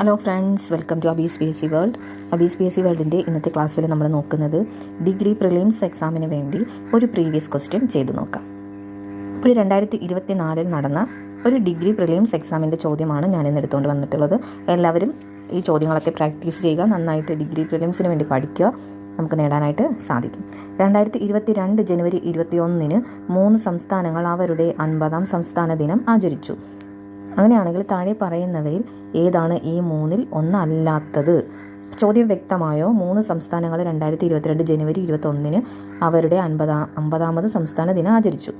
Hello friends welcome to Abees P S C world Abees P S C വേൾഡിന്റെ ഇന്നത്തെ ക്ലാസ്സിൽ നമ്മൾ നോക്കുന്നത് degree prelims എക്സാമിന് വേണ്ടി ഒരു പ്രീവിയസ് ക്വസ്റ്റ്യൻ ചെയ്തു നോക്കാം. ഇപ്പോൾ രണ്ടായിരത്തി ഇരുപത്തി നാലിൽ നടന്ന ഒരു ഡിഗ്രി പ്രിലിംസ് എക്സാമിന്റെ ചോദ്യമാണ് ഞാൻ ഇന്ന് എടുത്തുകൊണ്ട് വന്നിട്ടുള്ളത്. എല്ലാവരും ഈ ചോദ്യങ്ങളൊക്കെ പ്രാക്ടീസ് ചെയ്യുക നന്നായിട്ട് ഡിഗ്രി പ്രിലിംസിന് വേണ്ടി പഠിക്കുക. നമുക്ക് നേടാനായിട്ട് സാധിക്കും. രണ്ടായിരത്തി ഇരുപത്തി രണ്ട് ജനുവരി ഇരുപത്തി ഒന്നിന് മൂന്ന് സംസ്ഥാനങ്ങൾ അവരുടെ അൻപതാം സംസ്ഥാന ദിനം ആചരിച്ചു. അങ്ങനെയാണെങ്കിൽ താഴെ പറയുന്നവയിൽ ഏതാണ് ഈ മൂന്നിൽ ഒന്നല്ലാത്തത്? ചോദ്യം വ്യക്തമായോ? മൂന്ന് സംസ്ഥാനങ്ങൾ രണ്ടായിരത്തി ഇരുപത്തിരണ്ട് ജനുവരി ഇരുപത്തൊന്നിന് അവരുടെ അൻപതാം അമ്പതാമത് സംസ്ഥാന ദിനം ആചരിച്ചു.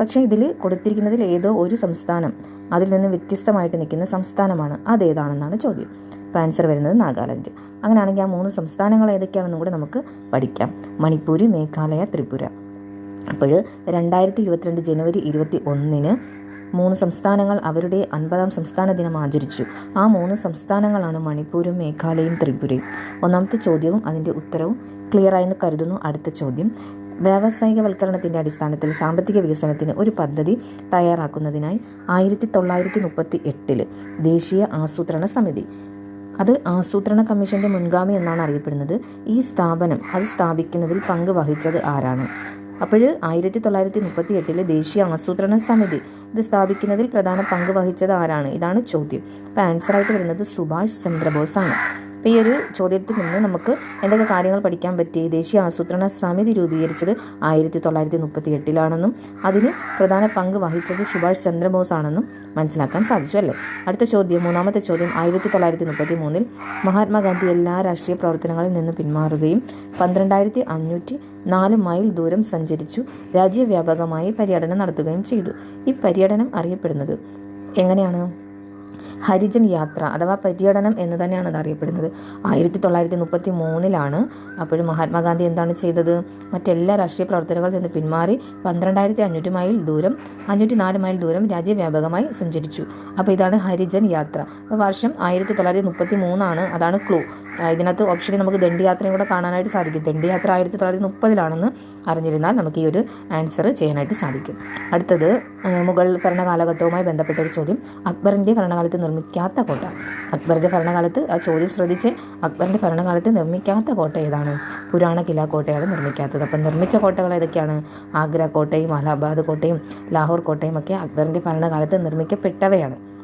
പക്ഷേ ഇതിൽ കൊടുത്തിരിക്കുന്നതിൽ ഏതോ ഒരു സംസ്ഥാനം അതിൽ നിന്ന് വ്യത്യസ്തമായിട്ട് നിൽക്കുന്ന സംസ്ഥാനമാണ്. അതേതാണെന്നാണ് ചോദ്യം. അപ്പോൾ ആൻസർ വരുന്നത് നാഗാലാൻഡ്. അങ്ങനെയാണെങ്കിൽ ആ മൂന്ന് സംസ്ഥാനങ്ങൾ ഏതൊക്കെയാണെന്നും കൂടെ നമുക്ക് പഠിക്കാം. മണിപ്പൂർ മേഘാലയ ത്രിപുര. അപ്പോൾ രണ്ടായിരത്തി ഇരുപത്തിരണ്ട് ജനുവരി ഇരുപത്തി ഒന്നിന് മൂന്ന് സംസ്ഥാനങ്ങൾ അവരുടെ അൻപതാം സംസ്ഥാന ദിനം ആചരിച്ചു. ആ മൂന്ന് സംസ്ഥാനങ്ങളാണ് മണിപ്പൂരും മേഘാലയയും ത്രിപുരയും. ഒന്നാമത്തെ ചോദ്യവും അതിന്റെ ഉത്തരവും ക്ലിയർ ആയെന്ന് കരുതുന്നു. അടുത്ത ചോദ്യം വ്യാവസായികവൽക്കരണത്തിന്റെ അടിസ്ഥാനത്തിൽ സാമ്പത്തിക വികസനത്തിന് ഒരു പദ്ധതി തയ്യാറാക്കുന്നതിനായി ആയിരത്തി തൊള്ളായിരത്തി മുപ്പത്തി എട്ടിൽ ദേശീയ ആസൂത്രണ സമിതി. അത് ആസൂത്രണ കമ്മീഷന്റെ മുൻഗാമി എന്നാണ് അറിയപ്പെടുന്നത്. ഈ സ്ഥാപനം അത് സ്ഥാപിക്കുന്നതിൽ പങ്ക് വഹിച്ചത് ആരാണ്? അപ്പോൾ ആയിരത്തി തൊള്ളായിരത്തി മുപ്പത്തി എട്ടിലെ ദേശീയ ആസൂത്രണ സമിതി ഇത് സ്ഥാപിക്കുന്നതിൽ പ്രധാന പങ്ക് വഹിച്ചത് ആരാണ്? ഇതാണ് ചോദ്യം. അപ്പോൾ ആൻസറായിട്ട് വരുന്നത് സുഭാഷ് ചന്ദ്രബോസ് ആണ് അപ്പോൾ ഈ ഒരു ചോദ്യത്തിൽ നിന്ന് നമുക്ക് എന്തൊക്കെ കാര്യങ്ങൾ പഠിക്കാൻ പറ്റി? ദേശീയ ആസൂത്രണ സമിതി രൂപീകരിച്ചത് ആയിരത്തി തൊള്ളായിരത്തി മുപ്പത്തി എട്ടിലാണെന്നും അതിന് പ്രധാന പങ്ക് വഹിച്ചത് സുഭാഷ് ചന്ദ്രബോസ് ആണെന്നും മനസ്സിലാക്കാൻ സാധിച്ചു അല്ലേ? അടുത്ത ചോദ്യം മൂന്നാമത്തെ ചോദ്യം ആയിരത്തി തൊള്ളായിരത്തി മുപ്പത്തി മൂന്നിൽ മഹാത്മാഗാന്ധി എല്ലാ രാഷ്ട്രീയ പ്രവർത്തനങ്ങളിൽ നിന്ന് പിന്മാറുകയും പന്ത്രണ്ടായിരത്തി അഞ്ഞൂറ്റി നാല് മൈൽ ദൂരം സഞ്ചരിച്ചു രാജ്യവ്യാപകമായി പര്യടനം നടത്തുകയും ചെയ്തു. ഈ പര്യടനം അറിയപ്പെടുന്നത് എങ്ങനെയാണ്? ഹരിജൻ യാത്ര അഥവാ പര്യടനം എന്ന് തന്നെയാണ് അത് അറിയപ്പെടുന്നത് ആയിരത്തി തൊള്ളായിരത്തി മുപ്പത്തി മൂന്നിലാണ് അപ്പോഴും മഹാത്മാഗാന്ധി എന്താണ് ചെയ്തത്? മറ്റെല്ലാ രാഷ്ട്രീയ പ്രവർത്തനങ്ങളിൽ നിന്ന് പിന്മാറി പന്ത്രണ്ടായിരത്തി അഞ്ഞൂറ്റി മൈൽ ദൂരം അഞ്ഞൂറ്റി നാല് മൈൽ ദൂരം രാജ്യവ്യാപകമായി സഞ്ചരിച്ചു. അപ്പോൾ ഇതാണ് ഹരിജൻ യാത്ര. വർഷം ആയിരത്തി തൊള്ളായിരത്തി മുപ്പത്തി മൂന്നാണ് അതാണ് ക്ലൂ ഇതിനകത്ത് ഓപ്ഷനിൽ നമുക്ക് ദണ്ഡിയാത്രയും കൂടെ കാണാനായിട്ട് സാധിക്കും. ദണ്ഡിയാത്ര ആയിരത്തി തൊള്ളായിരത്തി മുപ്പതിലാണെന്ന് അറിഞ്ഞിരുന്നാൽ നമുക്ക് ഈ ഒരു ആൻസർ ചെയ്യാനായിട്ട് സാധിക്കും. അടുത്തത് മുഗൾ ഭരണകാലഘട്ടവുമായി ബന്ധപ്പെട്ട ഒരു ചോദ്യം. അക്ബറിന്റെ ഭരണകാലത്ത് നിർമ്മിക്കാത്ത കോട്ട. അക്ബറിന്റെ ഭരണകാലത്ത് ആ ചോദ്യം ശ്രദ്ധിച്ച് അക്ബറിന്റെ ഭരണകാലത്ത് നിർമ്മിക്കാത്ത കോട്ട ഏതാണ്? പുരാണ കില കോട്ടയാണ് നിർമ്മിക്കാത്തത്. അപ്പം നിർമ്മിച്ച കോട്ടകൾ ഏതൊക്കെയാണ്? ആഗ്ര കോട്ടയും അലഹാബാദ് കോട്ടയും ലാഹോർ കോട്ടയും ഒക്കെ അക്ബറിന്റെ ഭരണകാലത്ത് നിർമ്മിക്കപ്പെട്ടവയാണ്.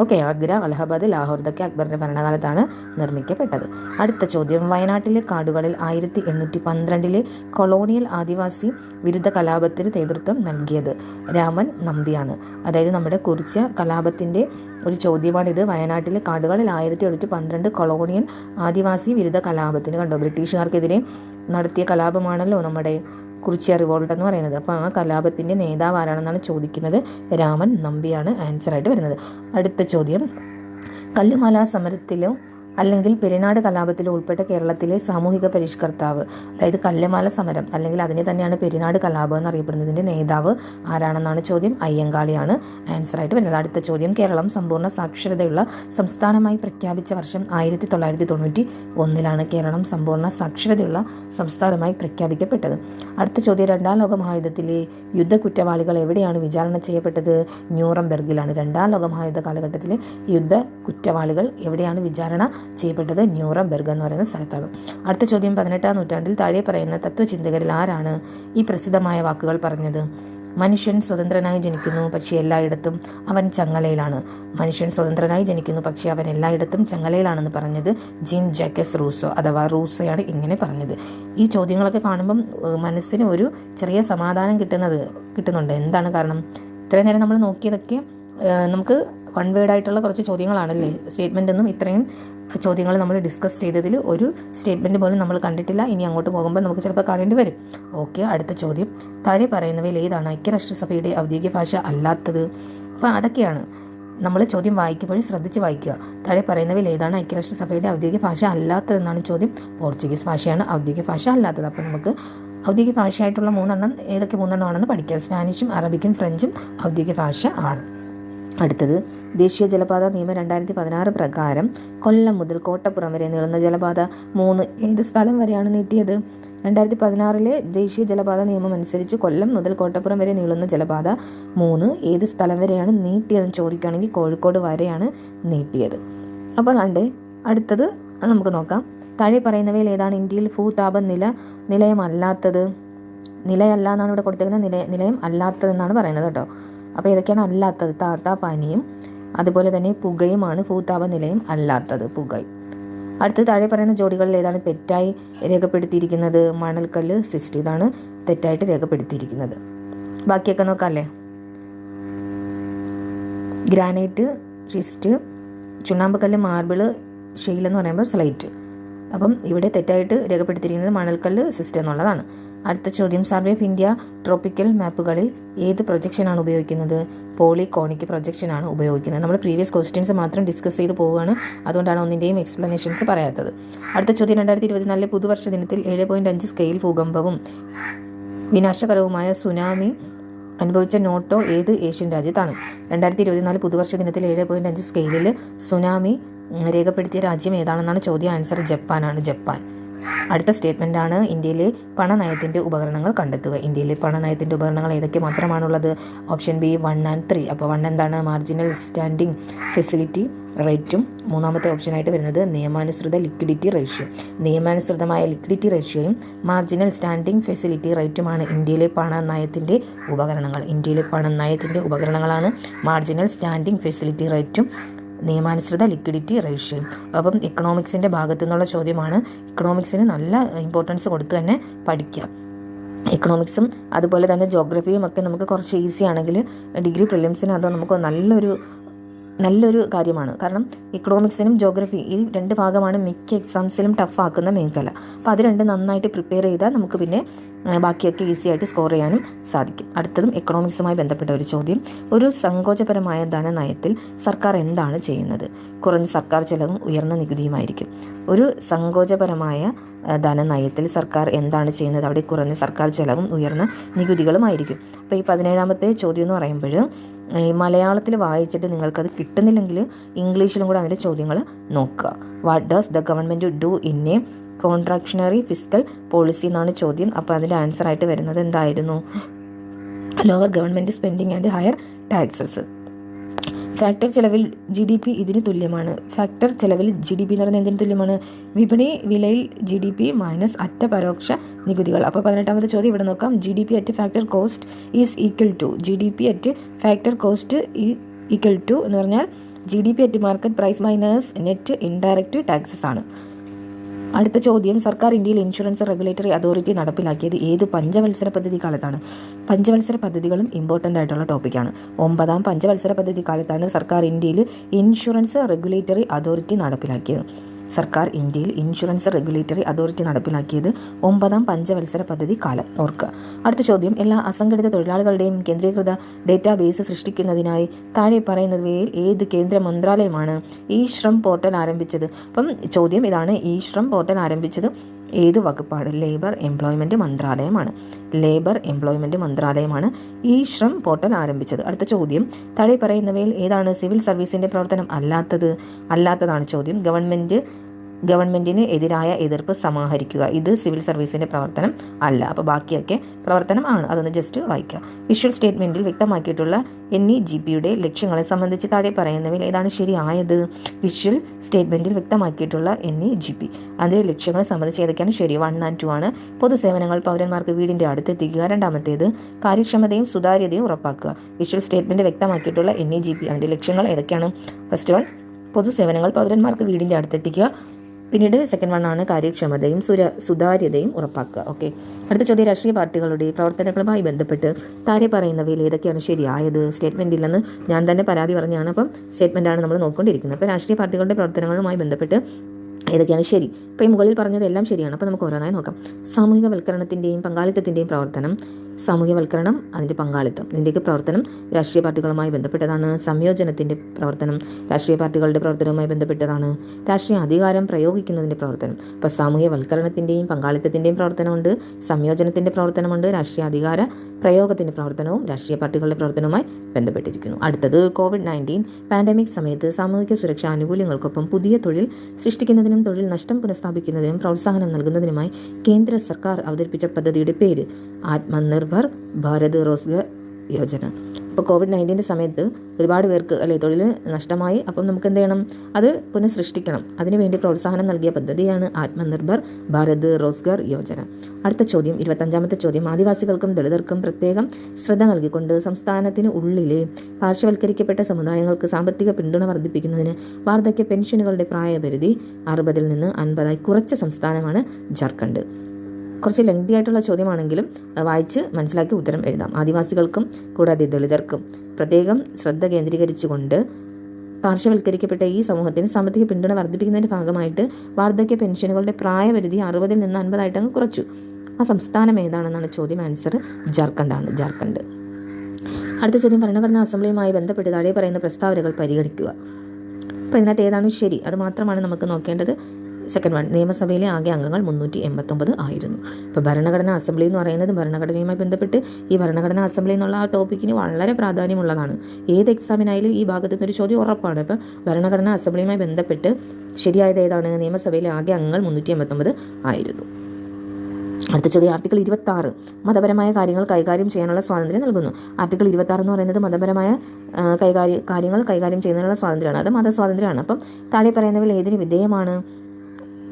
ഓക്കെ ആഗ്ര അലഹബാദ് ലാഹോർ ഇതൊക്കെ അക്ബറിന്റെ ഭരണകാലത്താണ് നിർമ്മിക്കപ്പെട്ടത്. അടുത്ത ചോദ്യം വയനാട്ടിലെ കാടുകളിൽ ആയിരത്തി എണ്ണൂറ്റി പന്ത്രണ്ടിലെ കൊളോണിയൽ ആദിവാസി വിരുദ്ധ കലാപത്തിന് നേതൃത്വം നൽകിയത് രാമൻ നമ്പിയാണ്. അതായത് നമ്മുടെ കുറിച്ച കലാപത്തിന്റെ ഒരു ചോദ്യമാണിത്. വയനാട്ടിലെ കാടുകളിൽ ആയിരത്തി എണ്ണൂറ്റി പന്ത്രണ്ട് കൊളോണിയൽ ആദിവാസി വിരുദ്ധ കലാപത്തിന് കണ്ടോ? ബ്രിട്ടീഷുകാർക്കെതിരെ നടത്തിയ കലാപമാണല്ലോ നമ്മുടെ കുറിച്യ റിവോൾട്ട് എന്ന് പറയുന്നത്. അപ്പോൾ ആ കലാപത്തിന്റെ നേതാവ് ആരാണെന്നാണ് ചോദിക്കുന്നത്? രാമൻ നമ്പിയാണ് ആൻസറായിട്ട് വരുന്നത്. അടുത്ത ചോദ്യം. കല്ലുമാല സമരത്തിലും അല്ലെങ്കിൽ പെരിനാട് കലാപത്തിൽ ഉൾപ്പെട്ട കേരളത്തിലെ സാമൂഹിക പരിഷ്കർത്താവ് അതായത് കല്ലുമാല സമരം അല്ലെങ്കിൽ അതിനെ തന്നെയാണ് പെരിനാട് കലാപം എന്നറിയപ്പെടുന്നതിന്റെ നേതാവ് ആരാണെന്നാണ് ചോദ്യം? അയ്യങ്കാളിയാണ്. ആൻസറായിട്ട് വരുന്നത്. അടുത്ത ചോദ്യം. കേരളം സമ്പൂർണ സാക്ഷരതയുള്ള സംസ്ഥാനമായി പ്രഖ്യാപിച്ച വർഷം ആയിരത്തി തൊള്ളായിരത്തി തൊണ്ണൂറ്റി ഒന്നിലാണ് കേരളം സമ്പൂർണ സാക്ഷരതയുള്ള സംസ്ഥാനമായി പ്രഖ്യാപിക്കപ്പെട്ടത്. അടുത്ത ചോദ്യം. രണ്ടാം ലോക മഹായുദ്ധത്തിലെ യുദ്ധ കുറ്റവാളികൾ എവിടെയാണ് വിചാരണ ചെയ്യപ്പെട്ടത്? ന്യൂറംബെർഗിലാണ്. രണ്ടാം ലോക മഹായുദ്ധ കാലഘട്ടത്തിലെ യുദ്ധ കുറ്റവാളികൾ എവിടെയാണ് വിചാരണ ചെയ്യപ്പെട്ടത് ന്യൂറംബെർഗ് എന്ന് പറയുന്ന സ്ഥലത്താണ്. അടുത്ത ചോദ്യം പതിനെട്ടാം നൂറ്റാണ്ടിൽ താഴെ പറയുന്ന തത്വചിന്തകരിൽ ആരാണ് ഈ പ്രസിദ്ധമായ വാക്കുകൾ പറഞ്ഞത്? മനുഷ്യൻ സ്വതന്ത്രനായി ജനിക്കുന്നു പക്ഷേ എല്ലായിടത്തും അവൻ ചങ്ങലയിലാണ്. മനുഷ്യൻ സ്വതന്ത്രനായി ജനിക്കുന്നു പക്ഷേ അവൻ എല്ലായിടത്തും ചങ്ങലയിലാണെന്ന് പറഞ്ഞത് ജീൻ ജാക്കസ് റൂസോ അഥവാ റൂസോയാണ് ഇങ്ങനെ പറഞ്ഞത്. ഈ ചോദ്യങ്ങളൊക്കെ കാണുമ്പം മനസ്സിന് ഒരു ചെറിയ സമാധാനം കിട്ടുന്നത് കിട്ടുന്നുണ്ട്. എന്താണ് കാരണം? ഇത്രയും നേരം നമ്മൾ നോക്കിയതൊക്കെ നമുക്ക് വൺ വേഡായിട്ടുള്ള കുറച്ച് ചോദ്യങ്ങളാണല്ലേ? സ്റ്റേറ്റ്മെന്റ് ഒന്നും ഇത്രയും ചോദ്യങ്ങൾ നമ്മൾ ഡിസ്കസ് ചെയ്തതിൽ ഒരു സ്റ്റേറ്റ്മെന്റ് പോലും നമ്മൾ കണ്ടിട്ടില്ല. ഇനി അങ്ങോട്ട് പോകുമ്പോൾ നമുക്ക് ചിലപ്പോൾ കാണേണ്ടി വരും. ഓക്കെ അടുത്ത ചോദ്യം. താഴെ പറയുന്നവയിൽ ഏതാണ് ഐക്യരാഷ്ട്രസഭയുടെ ഔദ്യോഗിക ഭാഷ അല്ലാത്തത്? അപ്പോൾ അതൊക്കെയാണ്. നമ്മൾ ചോദ്യം വായിക്കുമ്പോൾ ശ്രദ്ധിച്ച് വായിക്കുക. താഴെ പറയുന്നവയിൽ ഏതാണ് ഐക്യരാഷ്ട്രസഭയുടെ ഔദ്യോഗിക ഭാഷ അല്ലാത്തതെന്നാണ് ചോദ്യം. പോർച്ചുഗീസ് ഭാഷയാണ് ഔദ്യോഗിക ഭാഷ അല്ലാത്തത്. അപ്പോൾ നമുക്ക് ഔദ്യോഗിക ഭാഷയായിട്ടുള്ള മൂന്നെണ്ണം ഏതൊക്കെ മൂന്നെണ്ണമാണെന്ന് പഠിക്കാം. സ്പാനിഷും അറബിക്കും ഫ്രഞ്ചും ഔദ്യോഗിക ഭാഷ ആണ്. അടുത്തത് ദേശീയ ജലപാത നിയമം രണ്ടായിരത്തി പതിനാറ് പ്രകാരം കൊല്ലം മുതൽ കോട്ടപ്പുറം വരെ നീളുന്ന ജലപാത മൂന്ന് ഏത് സ്ഥലം വരെയാണ് നീട്ടിയത്? രണ്ടായിരത്തി പതിനാറിലെ ദേശീയ ജലപാത നിയമം അനുസരിച്ച് കൊല്ലം മുതൽ കോട്ടപ്പുറം വരെ നീളുന്ന ജലപാത മൂന്ന് ഏത് സ്ഥലം വരെയാണ് നീട്ടിയതെന്ന് ചോദിക്കുകയാണെങ്കിൽ കോഴിക്കോട് വരെയാണ് നീട്ടിയത്. അപ്പോൾ അതെ അടുത്തത് നമുക്ക് നോക്കാം. താഴെ പറയുന്നവയിൽ ഏതാണ് ഇന്ത്യയിൽ ഭൂതാപനില നിലയമല്ലാത്തത്? നിലയല്ല എന്നാണ് ഇവിടെ കൊടുത്തേക്കുന്നത്. നില നിലയം അല്ലാത്തതെന്നാണ് പറയുന്നത് കേട്ടോ. അപ്പോൾ ഏതൊക്കെയാണ് അല്ലാത്തത്. താത്ത പാനിയും അതുപോലെ തന്നെ പുകയുമാണ് ഭൂതാപ നിലയം അല്ലാത്തത് പുകൈ അടുത്ത് താഴെ പറയുന്ന ജോഡികളിൽ ഏതാണ് തെറ്റായി രേഖപ്പെടുത്തിയിരിക്കുന്നത്? മണൽക്കല്ല് സിസ്റ്റ് ഇതാണ് തെറ്റായിട്ട് രേഖപ്പെടുത്തിയിരിക്കുന്നത്. ബാക്കിയൊക്കെ നോക്കാം അല്ലേ ഗ്രാനൈറ്റ് ഷിസ്റ്റ് ചുണ്ണാമ്പക്കല്ല് മാർബിൾ ഷെയിൽ എന്ന് പറയുമ്പോൾ സ്ലൈറ്റ്. അപ്പം ഇവിടെ തെറ്റായിട്ട് രേഖപ്പെടുത്തിയിരിക്കുന്നത് മണൽക്കല്ല് സിസ്റ്റം എന്നുള്ളതാണ്. അടുത്ത ചോദ്യം സർവേ ഓഫ് ഇന്ത്യ ട്രോപ്പിക്കൽ മാപ്പുകളിൽ ഏത് പ്രൊജക്ഷനാണ് ഉപയോഗിക്കുന്നത്? പോളികോണിക് പ്രൊജക്ഷനാണ് ഉപയോഗിക്കുന്നത്. നമ്മൾ പ്രീവിയസ് ക്വസ്റ്റ്യൻസ് മാത്രം ഡിസ്കസ് ചെയ്ത് പോവുകയാണ്. അതുകൊണ്ടാണ് ഒന്നിന്റെയും എക്സ്പ്ലനേഷൻസ് പറയാത്തത്. അടുത്ത ചോദ്യം രണ്ടായിരത്തി ഇരുപത്തിനാലിലെ പുതുവർഷ ദിനത്തിൽ ഏഴ് പോയിന്റ് അഞ്ച് സ്കെയിൽ ഭൂകമ്പവും വിനാശകരവുമായ സുനാമി അനുഭവിച്ച നോട്ടോ ഏത് ഏഷ്യൻ രാജ്യത്താണ്? രണ്ടായിരത്തി ഇരുപത്തിനാല് പുതുവർഷ ദിനത്തിൽ ഏഴ് പോയിന്റ് അഞ്ച് സ്കെയിലിൽ സുനാമി രേഖപ്പെടുത്തിയ രാജ്യം ഏതാണെന്നാണ് ചോദ്യം? ആൻസർ ജപ്പാനാണ്. ജപ്പാൻ. അടുത്ത സ്റ്റേറ്റ്മെന്റ് ആണ്. ഇന്ത്യയിലെ പണനയത്തിന്റെ ഉപകരണങ്ങൾ കണ്ടെത്തുക. ഇന്ത്യയിലെ പണനയത്തിന്റെ ഉപകരണങ്ങൾ ഏതൊക്കെ മാത്രമാണുള്ളത്? Option B one and three അപ്പോൾ വൺ എന്താണ്? മാർജിനൽ സ്റ്റാൻഡിംഗ് ഫെസിലിറ്റി റേറ്റും മൂന്നാമത്തെ ഓപ്ഷനായിട്ട് വരുന്നത് നിയമാനുസൃത ലിക്വിഡിറ്റി റേഷ്യോ നിയമാനുസൃതമായ ലിക്വിഡിറ്റി റേഷ്യോയും മാർജിനൽ സ്റ്റാൻഡിംഗ് ഫെസിലിറ്റി റേറ്റുമാണ് ഇന്ത്യയിലെ പണനയത്തിന്റെ ഉപകരണങ്ങൾ. ഇന്ത്യയിലെ പണനയത്തിന്റെ ഉപകരണങ്ങളാണ് മാർജിനൽ സ്റ്റാൻഡിംഗ് ഫെസിലിറ്റി റേറ്റും നിയമാനുസൃത ലിക്വിഡിറ്റി റേഷ്യോ. അപ്പം ഇക്കണോമിക്സിന്റെ ഭാഗത്തു നിന്നുള്ള ചോദ്യമാണ്. ഇക്കണോമിക്സിന് നല്ല ഇമ്പോർട്ടൻസ് കൊടുത്ത് തന്നെ പഠിക്കാം. ഇക്കണോമിക്സും അതുപോലെ തന്നെ ജോഗ്രഫിയും ഒക്കെ നമുക്ക് കുറച്ച് ഈസി ആണെങ്കിൽ ഡിഗ്രി പ്രിലിംസിന് അത് നമുക്ക് നല്ലൊരു നല്ലൊരു കാര്യമാണ്. കാരണം ഇക്കണോമിക്സിനും ജോഗ്രഫി ഈ രണ്ട് ഭാഗമാണ് മിക്ക എക്സാംസിലും ടഫ് ആക്കുന്ന മേഖല അപ്പോൾ അത് രണ്ട് നന്നായിട്ട് പ്രിപ്പയർ ചെയ്താൽ നമുക്ക് പിന്നെ ബാക്കിയൊക്കെ ഈസി ആയിട്ട് സ്കോർ ചെയ്യാനും സാധിക്കും. അടുത്തതും എക്കണോമിക്സുമായി ബന്ധപ്പെട്ട ഒരു ചോദ്യം. ഒരു സങ്കോചപരമായ ധനനയത്തിൽ സർക്കാർ എന്താണ് ചെയ്യുന്നത്? കുറഞ്ഞ സർക്കാർ ചെലവും ഉയർന്ന നികുതിയുമായിരിക്കും. ഒരു സങ്കോചപരമായ ധനനയത്തിൽ സർക്കാർ എന്താണ് ചെയ്യുന്നത്? അവിടെ കുറഞ്ഞ സർക്കാർ ചെലവും ഉയർന്ന നികുതികളുമായിരിക്കും. അപ്പോൾ ഈ പതിനേഴാമത്തെ ചോദ്യം എന്ന് പറയുമ്പോൾ ഈ മലയാളത്തിൽ വായിച്ചിട്ട് നിങ്ങൾക്കത് കിട്ടുന്നില്ലെങ്കിൽ ഇംഗ്ലീഷിലും കൂടെ അതിന്റെ ചോദ്യങ്ങൾ നോക്കുക. What does the government do in a contractionary physical policy എന്നാണ് ചോദ്യം. അപ്പോൾ അതിന്റെ ആൻസർ ആയിട്ട് വരുന്നത് എന്തായിരുന്നു? Lower government spending and higher taxes factor ചെലവിൽ ജി ഡി പി ഇതിന് തുല്യമാണ്. ഫാക്ടർ ചെലവിൽ ജി ഡി പി എന്ന് പറയുന്നത് എന്തിനു തുല്യമാണ്? വിപണി വിലയിൽ ജി ഡി പി മൈനസ് അറ്റ പരോക്ഷ നികുതികൾ. അപ്പോൾ പതിനെട്ടാമത്തെ ചോദ്യം ഇവിടെ നോക്കാം. G D P at factor cost is equal to G D P at factor cost equal to എന്ന് പറഞ്ഞാൽ G D P at market price minus net indirect taxes ആണ്. അടുത്ത ചോദ്യം സർക്കാർ ഇന്ത്യയിൽ ഇൻഷുറൻസ് റെഗുലേറ്ററി അതോറിറ്റി നടപ്പിലാക്കിയത് ഏത് പഞ്ചവത്സര പദ്ധതി കാലത്താണ്? പഞ്ചവത്സര പദ്ധതികളും ഇമ്പോർട്ടന്റ് ആയിട്ടുള്ള ടോപ്പിക്കാണ് ഒമ്പതാം പഞ്ചവത്സര പദ്ധതി കാലത്താണ് സർക്കാർ ഇന്ത്യയിൽ ഇൻഷുറൻസ് റെഗുലേറ്ററി അതോറിറ്റി നടപ്പിലാക്കിയത്. സർക്കാർ ഇന്ത്യയിൽ ഇൻഷുറൻസ് റെഗുലേറ്ററി അതോറിറ്റി നടപ്പിലാക്കിയത് ഒമ്പതാം പഞ്ചവത്സര പദ്ധതി കാലം. ഓർക്കുക അടുത്ത ചോദ്യം. എല്ലാ അസംഘടിത തൊഴിലാളികളുടെയും കേന്ദ്രീകൃത ഡേറ്റാബേസ് സൃഷ്ടിക്കുന്നതിനായി താഴെ പറയുന്നവയിൽ ഏത് കേന്ദ്ര മന്ത്രാലയമാണ് ഈ ശ്രം പോർട്ടൽ ആരംഭിച്ചത്? അപ്പം ചോദ്യം ഇതാണ്. ഈ ശ്രം പോർട്ടൽ ആരംഭിച്ചത് ഏത് വകുപ്പാണ്? ലേബർ എംപ്ലോയ്മെന്റ് മന്ത്രാലയമാണ് ലേബർ എംപ്ലോയ്മെന്റ് മന്ത്രാലയമാണ് ഈ ശ്രം പോർട്ടൽ ആരംഭിച്ചത്. അടുത്ത ചോദ്യം. താഴെ പറയുന്നവയിൽ ഏതാണ് സിവിൽ സർവീസിന്റെ പ്രവർത്തനം? അല്ലാത്തത്. അല്ലാത്തതാണ് ചോദ്യം. ഗവൺമെന്റ് ഗവൺമെന്റിന് എതിരായ എതിർപ്പ് സമാഹരിക്കുക. ഇത് സിവിൽ സർവീസിന്റെ പ്രവർത്തനം അല്ല. അപ്പോൾ ബാക്കിയൊക്കെ പ്രവർത്തനം ആണ്. അതൊന്ന് ജസ്റ്റ് വായിക്കുക വിഷ്വൽ സ്റ്റേറ്റ്മെന്റിൽ വ്യക്തമാക്കിയിട്ടുള്ള എൻ ഇ ജി പിയുടെ ലക്ഷ്യങ്ങളെ സംബന്ധിച്ച് താഴെ പറയുന്നവയിൽ ഏതാണ് ശരിയായത്? വിഷ്വൽ സ്റ്റേറ്റ്മെന്റിൽ വ്യക്തമാക്കിയിട്ടുള്ള എൻ ഇ ജി പി അതിലെ ലക്ഷ്യങ്ങളെ സംബന്ധിച്ച് ഏതൊക്കെയാണ് ശരി? വൺ ആൻഡ് ടു ആണ്. പൊതുസേവനങ്ങൾ പൗരന്മാർക്ക് വീടിന്റെ അടുത്തെത്തിക്കുക. രണ്ടാമത്തേത് കാര്യക്ഷമതയും സുതാര്യതയും ഉറപ്പാക്കുക. വിഷ്വൽ സ്റ്റേറ്റ്മെന്റ് വ്യക്തമാക്കിയിട്ടുള്ള എൻ ഇ ജി പി അതിന്റെ ലക്ഷ്യങ്ങൾ ഏതൊക്കെയാണ്? ഫസ്റ്റ് വൺ പൊതുസേവനങ്ങൾ പൗരന്മാർക്ക് വീടിന്റെ അടുത്തെത്തിക്കുക. പിന്നീട് സെക്കൻഡ് വൺ ആണ് കാര്യക്ഷമതയും സുര സുതാര്യതയും ഉറപ്പാക്കുക. ഓക്കെ അടുത്ത ചോദ്യം രാഷ്ട്രീയ പാർട്ടികളുടെ പ്രവർത്തനങ്ങളുമായി ബന്ധപ്പെട്ട് താഴെ പറയുന്നവയിൽ ഏതൊക്കെയാണ് ശരിയായത്? സ്റ്റേറ്റ്മെന്റ് ഇല്ലെന്ന് ഞാൻ തന്നെ പരാതി പറഞ്ഞാണ്. അപ്പം സ്റ്റേറ്റ്മെന്റാണ് നമ്മൾ നോക്കിക്കൊണ്ടിരിക്കുന്നത്. അപ്പോൾ രാഷ്ട്രീയ പാർട്ടികളുടെ പ്രവർത്തനങ്ങളുമായി ബന്ധപ്പെട്ട് ഏതൊക്കെയാണ് ശരി? ഇപ്പോൾ ഈ മുകളിൽ പറഞ്ഞത് എല്ലാം ശരിയാണ്. അപ്പോൾ നമുക്ക് ഓരോന്നായി നോക്കാം. സാമൂഹികവൽക്കരണത്തിന്റെയും പങ്കാളിത്തത്തിന്റെയും പ്രവർത്തനം സാമൂഹ്യവൽക്കരണം അതിന്റെ പങ്കാളിത്തം ഇതിന്റെയൊക്കെ പ്രവർത്തനം രാഷ്ട്രീയ പാർട്ടികളുമായി ബന്ധപ്പെട്ടതാണ്. സംയോജനത്തിന്റെ പ്രവർത്തനം രാഷ്ട്രീയ പാർട്ടികളുടെ പ്രവർത്തനവുമായി ബന്ധപ്പെട്ടതാണ്. രാഷ്ട്രീയ അധികാരം പ്രയോഗിക്കുന്നതിന്റെ പ്രവർത്തനം. ഇപ്പോൾ സാമൂഹ്യവൽക്കരണത്തിന്റെയും പങ്കാളിത്തത്തിന്റെയും പ്രവർത്തനമുണ്ട് സംയോജനത്തിന്റെ പ്രവർത്തനമുണ്ട് രാഷ്ട്രീയ അധികാര പ്രയോഗത്തിന്റെ പ്രവർത്തനവും രാഷ്ട്രീയ പാർട്ടികളുടെ പ്രവർത്തനവുമായി ബന്ധപ്പെട്ടിരിക്കുന്നു. അടുത്തത് കോവിഡ് നയന്റീൻ. പാൻഡമിക് സമയത്ത് സാമൂഹിക സുരക്ഷാ ആനുകൂല്യങ്ങൾക്കൊപ്പം പുതിയ തൊഴിൽ സൃഷ്ടിക്കുന്നതിനും തൊഴിൽ നഷ്ടം പുനഃസ്ഥാപിക്കുന്നതിനും പ്രോത്സാഹനം നൽകുന്നതിനുമായി കേന്ദ്ര സർക്കാർ അവതരിപ്പിച്ച പദ്ധതിയുടെ പേര് ആത്മനിർഭർ ഭാരത് റോസ്ഗർ യോജന. ഇപ്പോൾ കോവിഡ് നയന്റീന്റെ സമയത്ത് ഒരുപാട് പേർക്ക് അല്ലെ തൊഴിൽ നഷ്ടമായി അപ്പം നമുക്ക് എന്ത് ചെയ്യണം? അത് പുനഃസൃഷ്ടിക്കണം. അതിനുവേണ്ടി പ്രോത്സാഹനം നൽകിയ പദ്ധതിയാണ് ആത്മനിർഭർ ഭാരത് റോസ്ഗാർ യോജന. അടുത്ത ചോദ്യം ഇരുപത്തഞ്ചാമത്തെ ചോദ്യം. ആദിവാസികൾക്കും ദളിതർക്കും പ്രത്യേകം ശ്രദ്ധ നൽകിക്കൊണ്ട് സംസ്ഥാനത്തിന് ഉള്ളിലെ പാർശ്വവൽക്കരിക്കപ്പെട്ട സമുദായങ്ങൾക്ക് സാമ്പത്തിക പിന്തുണ വർദ്ധിപ്പിക്കുന്നതിന് വാർദ്ധക്യ പെൻഷനുകളുടെ പ്രായപരിധി അറുപതിൽ നിന്ന് അൻപതായി കുറച്ച സംസ്ഥാനമാണ് ജാർഖണ്ഡ്. കുറച്ച് ലെങ്തി ആയിട്ടുള്ള ചോദ്യമാണെങ്കിലും വായിച്ച് മനസ്സിലാക്കി ഉത്തരം എഴുതാം. ആദിവാസികൾക്കും കൂടാതെ ദളിതർക്കും പ്രത്യേകം ശ്രദ്ധ കേന്ദ്രീകരിച്ചുകൊണ്ട് പാർശ്വവൽക്കരിക്കപ്പെട്ട ഈ സമൂഹത്തിന് സാമ്പത്തിക പിന്തുണ വർദ്ധിപ്പിക്കുന്നതിന്റെ ഭാഗമായിട്ട് വാർദ്ധക്യ പെൻഷനുകളുടെ പ്രായപരിധി അറുപതിൽ നിന്ന് അൻപതായിട്ട് അങ്ങ് കുറച്ചു. ആ സംസ്ഥാനം ഏതാണെന്നാണ് ചോദ്യം ആൻസർ ജാർഖണ്ഡാണ് ജാർഖണ്ഡ്. അടുത്ത ചോദ്യം ഭരണഘടനാ അസംബ്ലിയുമായി ബന്ധപ്പെട്ട് താഴെ പറയുന്ന പ്രസ്താവനകൾ പരിഗണിക്കുക. അപ്പോൾ ഇതിനകത്ത് ഏതാണ് ശരി? അത് മാത്രമാണ് നമുക്ക് നോക്കേണ്ടത്. സെക്കൻഡ് വൺ നിയമസഭയിലെ ആകെ അംഗങ്ങൾ മുന്നൂറ്റി എൺപത്തൊമ്പത് ആയിരുന്നു. ഇപ്പോൾ ഭരണഘടനാ അസംബ്ലി എന്ന് പറയുന്നത് ഭരണഘടനയുമായി ബന്ധപ്പെട്ട് ഈ ഭരണഘടനാ അസംബ്ലി എന്നുള്ള ആ ടോപ്പിക്കിന് വളരെ പ്രാധാന്യമുള്ളതാണ്. ഏത് എക്സാമിനായാലും ഈ ഭാഗത്തു നിന്നൊരു ചോദ്യം ഉറപ്പാണ്. ഇപ്പോൾ ഭരണഘടനാ അസംബ്ലിയുമായി ബന്ധപ്പെട്ട് ശരിയായത് ഏതാണ്? നിയമസഭയിലെ ആകെ അംഗങ്ങൾ മുന്നൂറ്റി എൺപത്തൊമ്പത് ആയിരുന്നു. അടുത്ത ചോദ്യം ആർട്ടിക്കിൾ ഇരുപത്തി ആറ് മതപരമായ കാര്യങ്ങൾ കൈകാര്യം ചെയ്യാനുള്ള സ്വാതന്ത്ര്യം നൽകുന്നു. ആർട്ടിക്കിൾ ഇരുപത്തി ആറ് എന്ന് പറയുന്നത് മതപരമായ കൈകാര്യ കാര്യങ്ങൾ കൈകാര്യം ചെയ്യുന്നതിനുള്ള സ്വാതന്ത്ര്യമാണ്. അത് മതസ്വാതന്ത്ര്യമാണ്. അപ്പം താഴെ പറയുന്നവയിൽ ഏതിന് വിധേയമാണ്?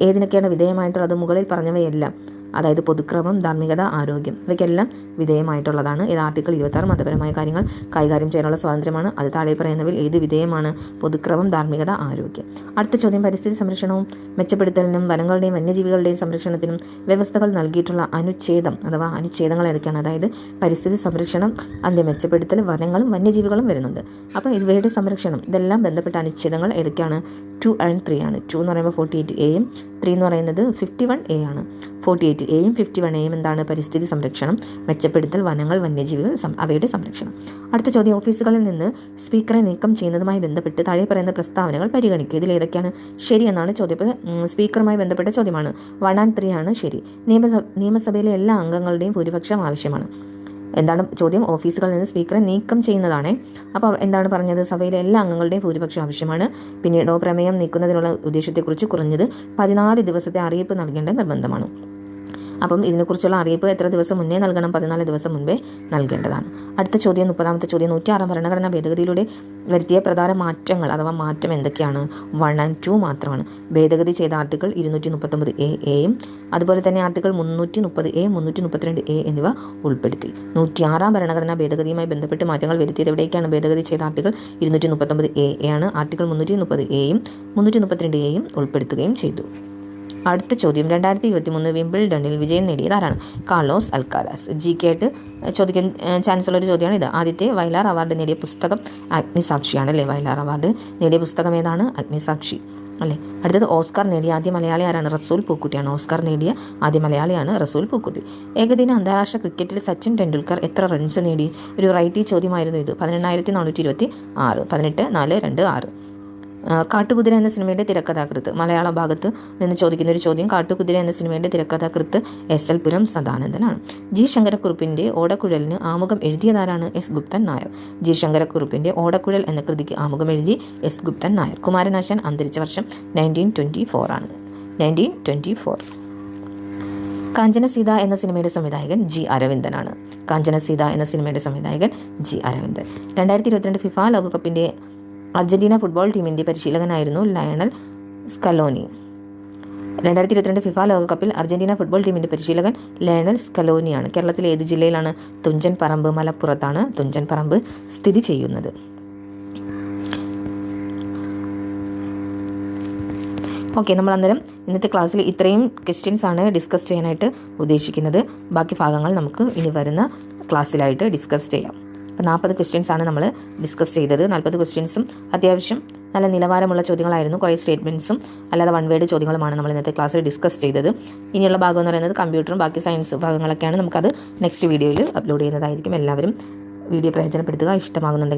ഏതിനൊക്കെയാണ് വിധേയമായിട്ടുള്ളത്? മുകളിൽ പറഞ്ഞവയെല്ലാം അതായത് പൊതുക്രമം ധാർമ്മികത ആരോഗ്യം ഇവയ്ക്കെല്ലാം വിധേയമായിട്ടുള്ളതാണ്. ഇത് ആർട്ടിക്കിൾ ഇരുപത്താറ് മതപരമായ കാര്യങ്ങൾ കൈകാര്യം ചെയ്യാനുള്ള സ്വാതന്ത്ര്യമാണ്. അത് താഴെ പറയുന്നവയിൽ ഏത് വിധേയമാണ്? പൊതുക്രമം ധാർമ്മികത ആരോഗ്യം. അടുത്ത ചോദ്യം പരിസ്ഥിതി സംരക്ഷണവും മെച്ചപ്പെടുത്തലിനും വനങ്ങളുടെയും വന്യജീവികളുടെയും സംരക്ഷണത്തിനും വ്യവസ്ഥകൾ നൽകിയിട്ടുള്ള അനുച്ഛേദം അഥവാ അനുച്ഛേദങ്ങൾ ഏതൊക്കെയാണ്? അതായത് പരിസ്ഥിതി സംരക്ഷണം അതിന്റെ മെച്ചപ്പെടുത്തൽ വനങ്ങളും വന്യജീവികളും വരുന്നുണ്ട്. അപ്പോൾ ഇവയുടെ സംരക്ഷണം ഇതെല്ലാം ബന്ധപ്പെട്ട അനുച്ഛേദങ്ങൾ ഏതൊക്കെയാണ്? ടു ആൻഡ് ത്രീ ആണ്. ടു എന്ന് പറയുമ്പോൾ ഫോർട്ടി എയ്റ്റ് എയും ത്രീ എന്ന് പറയുന്നത് ഫിഫ്റ്റി വൺ എ ആണ്. ഫോർട്ടി എയ്റ്റ് എയും ഫിഫ്റ്റി വൺ എയും എന്താണ്? പരിസ്ഥിതി സംരക്ഷണം മെച്ചപ്പെടുത്തൽ വനങ്ങൾ വന്യജീവികൾ അവയുടെ സംരക്ഷണം. അടുത്ത ചോദ്യം ഓഫീസുകളിൽ നിന്ന് സ്പീക്കറെ നീക്കം ചെയ്യുന്നതുമായി ബന്ധപ്പെട്ട് താഴെ പറയുന്ന പ്രസ്താവനകൾ പരിഗണിക്കുക. ഇതിൽ ഏതൊക്കെയാണ്? ശരിയെന്നാണ് ചോദ്യം. സ്പീക്കറുമായി ബന്ധപ്പെട്ട ചോദ്യമാണ്. വൺ ആൻഡ് ത്രീ ആണ് ശരി. നിയമസഭ നിയമസഭയിലെ എല്ലാ അംഗങ്ങളുടെയും ഭൂരിപക്ഷം ആവശ്യമാണ്. എന്താണ് ചോദ്യം? ഓഫീസുകളിൽ നിന്ന് സ്പീക്കറെ നീക്കം ചെയ്യുന്നതാണ്. അപ്പോൾ എന്താണ് പറഞ്ഞത്? സഭയിലെ എല്ലാ അംഗങ്ങളുടെയും ഭൂരിപക്ഷം ആവശ്യമാണ്. പിന്നീടോ പ്രമേയം നീക്കുന്നതിനുള്ള ഉദ്ദേശത്തെക്കുറിച്ച് കുറഞ്ഞത് പതിനാല് ദിവസത്തെ അറിയിപ്പ് നൽകേണ്ട നിർബന്ധമാണ്. അപ്പം ഇതിനെക്കുറിച്ചുള്ള അറിയിപ്പ് എത്ര ദിവസം മുന്നേ നൽകണം? പതിനാല് ദിവസം മുൻപേ നൽകേണ്ടതാണ്. അടുത്ത ചോദ്യം മുപ്പതാമത്തെ ചോദ്യം നൂറ്റിയാറാം ഭരണഘടനാ ഭേദഗതിയിലൂടെ വരുത്തിയ പ്രധാന മാറ്റങ്ങൾ അഥവാ മാറ്റം എന്തൊക്കെയാണ്? വൺ ആൻഡ് ടു മാത്രമാണ്. ഭേദഗതി ചെയ്ത ആർട്ടിക്കിൾ ഇരുന്നൂറ്റി മുപ്പത്തൊമ്പത് എ എയും അതുപോലെ തന്നെ ആർട്ടിക്കിൾ മുന്നൂറ്റി മുപ്പത് എ മുന്നൂറ്റി മുപ്പത്തിരണ്ട് എ എന്നിവ ഉൾപ്പെടുത്തി. നൂറ്റിയാറാം ഭരണഘടനാ ഭേദഗതിയുമായി ബന്ധപ്പെട്ട് മാറ്റങ്ങൾ വരുത്തിയത് എവിടേക്കാണ്? ഭേദഗതി ചെയ്ത ആർട്ടിക്കിൾ ഇരുന്നൂറ്റി മുപ്പത്തൊമ്പത് എ ആണ്. ആർട്ടിക്കിൾ മുന്നൂറ്റി മുപ്പത് എയും മുന്നൂറ്റി മുപ്പത്തിരണ്ട് എയും ഉൾപ്പെടുത്തുകയും ചെയ്തു. അടുത്ത ചോദ്യം. രണ്ടായിരത്തി ഇരുപത്തി മൂന്ന് വിംബിൾഡണിൽ വിജയം നേടിയത് ആരാണ്? കാർലോസ് അൽക്കാരാസ്. ജി കെ ആയിട്ട് ചോദിക്കാൻ ചാൻസ് ഉള്ള ഒരു ചോദ്യമാണ് ഇത്. ആദ്യത്തെ വയലാർ അവാർഡ് നേടിയ പുസ്തകം അഗ്നിസാക്ഷിയാണ് അല്ലേ? വയലാർ അവാർഡ് നേടിയ പുസ്തകം ഏതാണ്? അഗ്നിസാക്ഷി. അല്ലേ? അടുത്തത് ഓസ്കാർ നേടിയ ആദ്യ മലയാളി ആരാണ്? റസൂൽ പൂക്കുട്ടിയാണ്. ഓസ്കാർ നേടിയ ആദ്യ മലയാളിയാണ് റസൂൽ പൂക്കുട്ടി. ഏകദിന അന്താരാഷ്ട്ര ക്രിക്കറ്റിൽ സച്ചിൻ ടെണ്ടുൽക്കർ എത്ര റൺസ് നേടി? ഒരു റൈറ്റി ചോദ്യമായിരുന്നു ഇത്. പതിനെണ്ണായിരത്തി നാനൂറ്റി ഇരുപത്തി ആറ്. പതിനെട്ട് നാല് രണ്ട് ആറ്. കാട്ടുകുതിര എന്ന സിനിമയുടെ തിരക്കഥാകൃത്ത്. മലയാള ഭാഗത്ത് നിന്ന് ചോദിക്കുന്ന ഒരു ചോദ്യം കാട്ടുകുതിര എന്ന സിനിമയുടെ തിരക്കഥാകൃത്ത് എസ് എൽ പുരം സദാനന്ദനാണ്. ജി ശങ്കരക്കുറുപ്പിന്റെ ഓടക്കുഴലിന് ആമുഖം എഴുതിയതാരാണ് എസ് ഗുപ്തൻ നായർ? ജി ശങ്കരക്കുറുപ്പിന്റെ ഓടക്കുഴൽ എന്ന കൃതിക്ക് ആമുഖം എഴുതി എസ് ഗുപ്തൻ നായർ. കുമാരനാശാൻ അന്തരിച്ച വർഷം നയന്റീൻ ട്വന്റി ആണ്. Nineteen twenty four Kanchana Sita എന്ന സിനിമയുടെ സംവിധായകൻ ജി അരവിന്ദനാണ്. കാഞ്ചന സീത എന്ന സിനിമയുടെ സംവിധായകൻ ജി അരവിന്ദൻ. രണ്ടായിരത്തി ഇരുപത്തിരണ്ട് ഫിഫ ലോകകപ്പിന്റെ അർജന്റീന ഫുട്ബോൾ ടീമിന്റെ പരിശീലകനായിരുന്നു ലയണൽ സ്കലോനി. രണ്ടായിരത്തി ഇരുപത്തിരണ്ട് ഫിഫ ലോകകപ്പിൽ അർജന്റീന ഫുട്ബോൾ ടീമിന്റെ പരിശീലകൻ ലയണൽ സ്കലോനിയാണ്. കേരളത്തിലെ ഏത് ജില്ലയിലാണ് തുഞ്ചൻ പറമ്പ് മലപ്പുറത്താണ് തുഞ്ചൻ പറമ്പ് സ്ഥിതി ചെയ്യുന്നത്? ഓക്കെ നമ്മൾ അന്നേരം ഇന്നത്തെ ക്ലാസ്സിൽ ഇത്രയും ക്വസ്റ്റ്യൻസ് ആണ് ഡിസ്കസ് ചെയ്യാനായിട്ട് ഉദ്ദേശിക്കുന്നത്. ബാക്കി ഭാഗങ്ങൾ നമുക്ക് ഇനി വരുന്ന ക്ലാസ്സിലായിട്ട് ഡിസ്കസ് ചെയ്യാം. അപ്പോൾ നാൽപ്പത് ആണ് നമ്മൾ ഡിസ്കസ് ചെയ്തത്. നാൽപ്പത് ക്വസ്റ്റ്യൻസും അത്യാവശ്യം നല്ല നിലവാരമുള്ള ചോദ്യങ്ങളായിരുന്നു. കുറേ സ്റ്റേറ്റ്മെന്റ്സും അല്ലാതെ വൺ വേഡ് ചോദ്യങ്ങളുമാണ് നമ്മൾ ഇന്നത്തെ ക്ലാസ്സിൽ ഡിസ്കസ് ചെയ്തത്. ഇനിയുള്ള ഭാഗം എന്ന് പറയുന്നത് കമ്പ്യൂട്ടറും ബാക്കി സയൻസ് ഭാഗങ്ങളൊക്കെയാണ് നമുക്കത് നെക്സ്റ്റ് വീഡിയോയിൽ അപ്ലോഡ് ചെയ്യുന്നതായിരിക്കും. എല്ലാവരും വീഡിയോ പ്രയോജനപ്പെടുത്തുക. ഇഷ്ടമാകുന്നുണ്ടെങ്കിൽ